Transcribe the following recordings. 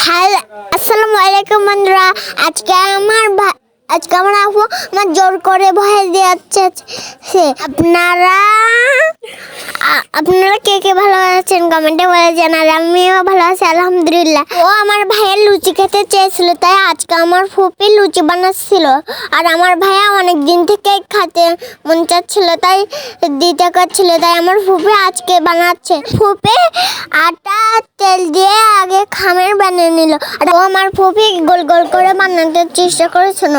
Hello আসসালামু আলাইকুম বন্ধুরা। আজকে আমার আজকে আমার আপু আমার জোর করে ভয় সে আপনারা? আপনারা কে কে ভালো আছেন? কমেন্টে বলে জানার আমিও ভালো আছি, আলহামদুলিল্লাহ। ও, আমার ভাইয়ের লুচি খেতে চেয়েছিল, তাই আজকে আমার ফুপি লুচি বানাচ্ছিল। আর আমার ভাইয়া অনেক দিন থেকে খেতে মন চাচ্ছিল, তাই দিতে করছিল তাই আমার ফুপি আজকে বানাচ্ছে। ফুপি আটা, তেল দিয়ে আগে খামের বানিয়ে নিল। আর ও আমার ফুপি গোল গোল করে বানাতে চেষ্টা করেছিল।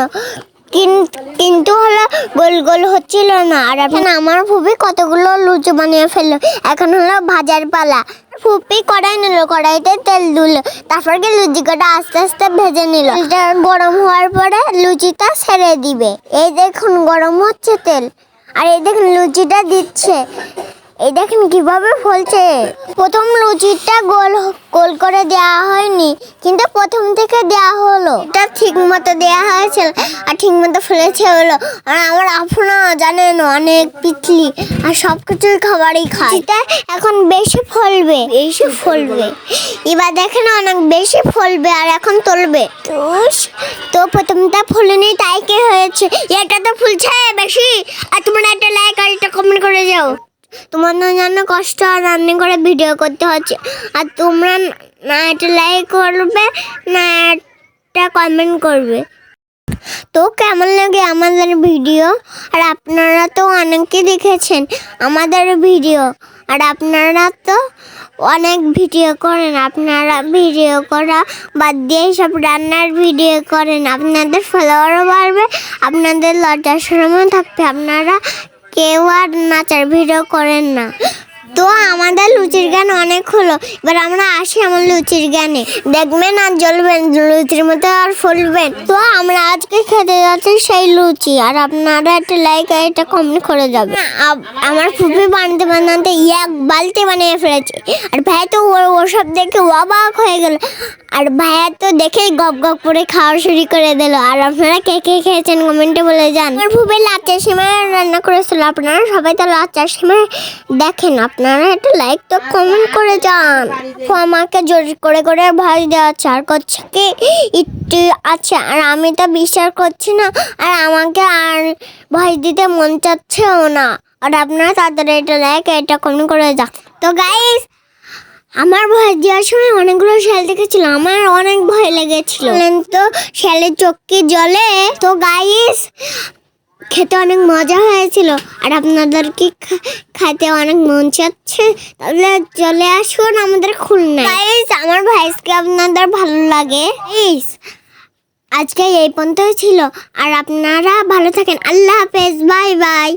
কিন্তু হলো গোল গোল হচ্ছিল না। আর এখন আমার ফুপি কতগুলো লুচি বানিয়ে ফেলল। এখন হলো ভাজার পালা। ফুপি কড়াই নিল, কড়াইতে তেল দিল। তারপর কি লুচি কটা আস্তে আস্তে ভেজে নিল। গরম হওয়ার পরে লুচিটা ছেড়ে দিবে। এই দেখুন গরম হচ্ছে তেল। আর এই দেখুন লুচিটা দিচ্ছে। এই দেখেন কীভাবে ফলছে। প্রথম লুচিটা গোল গোল করে দেওয়া হয়নি, কিন্তু প্রথম থেকে দেওয়া হলো। এটা ঠিক মতো দেওয়া হয়েছিল আর ঠিক মতো ফেলেছে হলো। আর আমার আপনা জানেন, অনেক পিতলি আর সব কিছুই খাবারই খায়। এটা এখন বেশি ফলবে বেশি ফলবে। এবার দেখেন অনেক বেশি ফলবে আর এখন তুলবে। তো তো প্রথমটা ফলেনি, তাই কি হয়েছে? এটা তো ফুলছে বেশি, আর তোমরা একটা লাইক আর একটা কমেন্ট করে যাও তোমার না জানো কষ্ট আর রান্না করে ভিডিও করতে হচ্ছে। আর তোমরা না একটা লাইক করবে, না একটা কমেন্ট করবে। তো কেমন লাগে আমাদের ভিডিও আর আপনারা তো অনেকে দেখেছেন আমাদের ভিডিও আর আপনারা তো অনেক ভিডিও করেন। আপনারা ভিডিও করা বাদ দিয়ে সব রান্নার ভিডিও করেন। আপনাদের ফলোয়ারও বাড়বে, আপনাদের লজ্জার সময় থাকবে। আপনারা কেউ আর নাচার ভিডিও করেন না। তো আমাদের লুচির গান অনেক হলো। এবার আমরা আসি আমার লুচির গানে। দেখবেন আর জ্বলবেন, লুচির মতো আর ফুলবেন তো আমরা আজকে খেতে যাচ্ছি সেই লুচি, আর আপনারা একটা লাইক আর একটা কমেন্ট করে আব- আমার ফুপি বানাতে বানাতে এক বালতি বানিয়ে ফেলেছে। আর ভাই তো ও- ওসব দেখে অবাক হয়ে গেল। আর ভাইয়া তো দেখেই গপ গপ করে খাওয়া শুরু করে দিল। আর আপনারা কে কে খেয়েছেন কমেন্টে বলে যান। আমার ফুপি লাচ্চার সময় রান্না করেছিল। আপনারা সবাই তো লাচ্চার সময় দেখেন। আপনারা একটা লাইক তো কমেন্ট করে যান। তো আমাকে জোর করে করে ভাই দেওয়া চার করছে কি? একটু আছে আর আমি তো বিশ্বাস করছি না আর আমাকে আর ভয় দিতে মন চাচ্ছেও না। আর আপনারা তাড়াতাড়ি এটা লাইক এটা কমেন্ট করে যান। তো গাইস আমার ভয় দেওয়ার সময় অনেকগুলো শ্যাল দেখেছিল আমার অনেক ভয় লেগেছিল। তো শ্যালের চোখ কি জলে তো গাইস খেতে অনেক মজা হয়েছিল। আর আপনাদের কি খাইতে অনেক মন চাচ্ছে। তাহলে চলে আসুন আমাদের খুলনা গাইস আমার ভাইসকে আপনাদের ভালো লাগে। প্লিজ আজকে এই পর্যন্ত ছিল। আর আপনারা ভালো থাকেন। আল্লাহ হাফেজ। Bye bye.